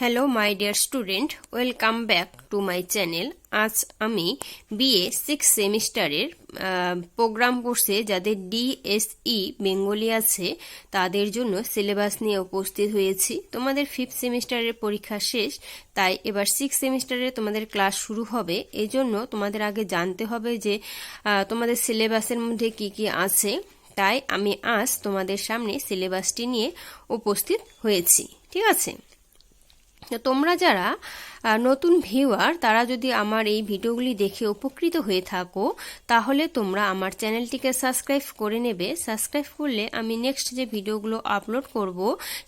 Hello my dear student welcome back to my channel আজ আমি BA six সেমিস্টারের programme কোর্সে যাদের ডিএসই বেঙ্গলি আছে, তাদের জন্য সিলেবাস নিয়ে উপস্থিত হয়েছি। তোমাদের ফিফথ সেমিস্টারের পরীক্ষা শেষ, তাই এবার সিক্স সেমিস্টারে তোমাদের ক্লাস শুরু হবে। এই জন্য তোমাদের আগে জানতে হবে যে তোমাদের সিলেবাসের মধ্যে কি কি আছে। তাই আমি আজ তোমাদের সামনে সিলেবাসটি নিয়ে উপস্থিত হয়েছি। ঠিক আছে? তোমরা যারা নতুন ভিউয়ার তারা যদি আমার এই ভিডিওগুলি দেখে উপকৃত হয়ে থাকো, তাহলে তোমরা আমার চ্যানেলটিকে সাবস্ক্রাইব করে নেবে। সাবস্ক্রাইব করলে আমি নেক্সট যে ভিডিওগুলো আপলোড করব,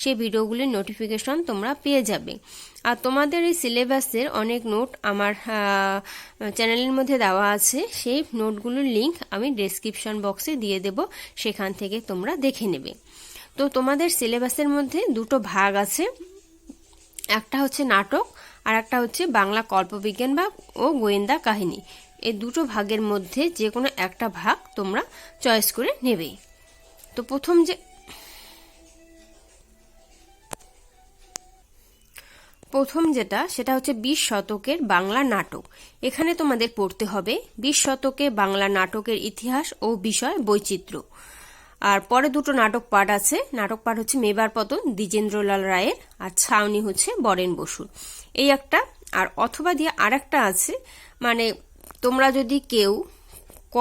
সেই ভিডিওগুলির নোটিফিকেশন তোমরা পেয়ে যাবে। আর তোমাদের এই সিলেবাসের অনেক নোট আমার চ্যানেলের মধ্যে দেওয়া আছে। সেই নোটগুলোর লিঙ্ক আমি ডেসক্রিপশন বক্সে দিয়ে দেব, সেখান থেকে তোমরা দেখে নেবে। তো তোমাদের সিলেবাসের মধ্যে দুটো ভাগ আছে। একটা হচ্ছে নাটক আর একটা হচ্ছে বাংলা কল্পবিজ্ঞান বা ও গোয়েন্দা কাহিনী। এই দুটো ভাগের মধ্যে যে কোনো একটা ভাগ তোমরা চয়েস করে নেবে। তো প্রথম যে প্রথম যেটা, সেটা হচ্ছে বিশ শতকের বাংলা নাটক। এখানে তোমাদের পড়তে হবে বিশ শতকে বাংলা নাটকের ইতিহাস ও বিষয় বৈচিত্র্য। আর পরে দুটো নাটক পাঠ আছে। নাটক পাঠ হচ্ছে মেবার পতন, দ্বিজেন্দ্রলাল রায়ের, আর ছাউনি হচ্ছে বরেন বসুর। এই একটা, আর অথবা দিয়ে আর একটা আছে মানে তোমরা যদি কেউ ক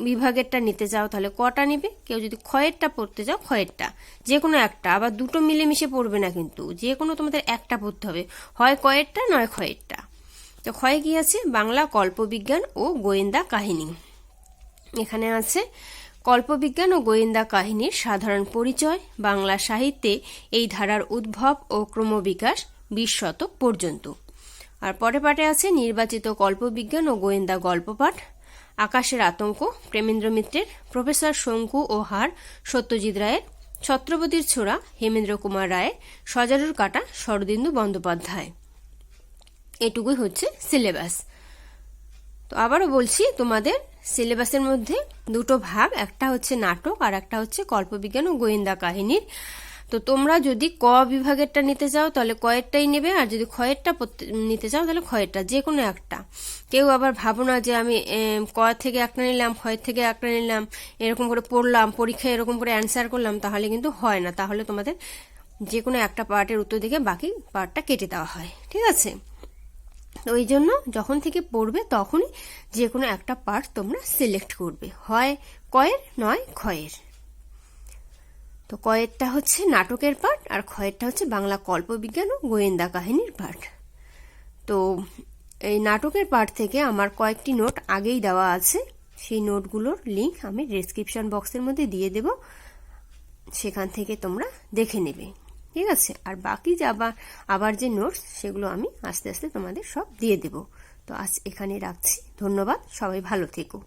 বিভাগেরটা নিতে চাও, তাহলে কটা নিবে? কেউ যদি ক্ষয়েরটা পড়তে চাও, ক্ষয়েরটা। যে কোনো একটা, আবার দুটো মিলেমিশে পড়বে না কিন্তু। যে কোনো তোমাদের একটা পড়তে হবে। হয় কয়েরটা নয় ক্ষয়েরটা। তো ক্ষয়ে কি আছে? বাংলা কল্পবিজ্ঞান ও গোয়েন্দা কাহিনী। এখানে আছে কল্পবিজ্ঞান ও গোয়েন্দা কাহিনীর সাধারণ পরিচয় বাংলা সাহিত্যে এই ধারার উদ্ভব ও ক্রমবিকাশ বিশ শতক পর্যন্ত। আর পরে পাঠে আছে নির্বাচিত কল্পবিজ্ঞান ও গোয়েন্দা গল্পপাঠ। আকাশের আতঙ্ক, প্রেমেন্দ্র মিত্রের, প্রফেসর শঙ্কু ও হার, সত্যজিৎ রায়ের, ছত্রপতির ছোড়া হেমেন্দ্র কুমার রায়ের, সজারুর কাটা শরদিন্দু বন্দ্যোপাধ্যায়। এটুকুই হচ্ছে সিলেবাস। তো আবারও বলছি, তোমাদের সিলেবাসের মধ্যে দুটো ভাগ একটা হচ্ছে নাটক আর একটা হচ্ছে কল্পবিজ্ঞান ও গোয়েন্দা কাহিনীর। তো তোমরা যদি ক বিভাগেরটা নিতে চাও, তাহলে কয়েরটাই নেবে, আর যদি পড়তে- নিতে চাও, তাহলে ক্ষয়েরটা যে কোনো একটা। কেউ আবার ভাবো না যে আমি ক থেকে একটা নিলাম, ক্ষয়ের থেকে একটা নিলাম, এরকম করে পড়লাম, পরীক্ষায় এরকম করে অ্যান্সার করলাম, তাহলে কিন্তু হয় না। তাহলে তোমাদের যে কোনো একটা পার্টের উত্তর দিকে বাকি পার্টটা কেটে দেওয়া হয়। ঠিক আছে? ওই জন্য যখন থেকে পড়বে তখনই যে কোনো একটা পার্ট তোমরা সিলেক্ট করবে। হয় কয়ের, নয় ক্ষয়ের। তো কয়েরটা হচ্ছে নাটকের পার্ট আর ক্ষয়েরটা হচ্ছে বাংলা কল্পবিজ্ঞান ও গোয়েন্দা কাহিনীর পার্ট তো এই নাটকের পার্ট থেকে আমার কয়েকটি নোট আগেই দেওয়া আছে। সেই নোটগুলোর লিংক আমি ডেসক্রিপশন বক্সের মধ্যে দিয়ে দেব। সেখান থেকে তোমরা দেখে নেবে। ঠিক আছে? আর বাকি যে আবার আবার যে নোটস সেগুলো আমি আস্তে আস্তে তোমাদের সব দিয়ে দেব। তো আজ এখানে রাখছি। ধন্যবাদ। সবাই ভালো থেকো।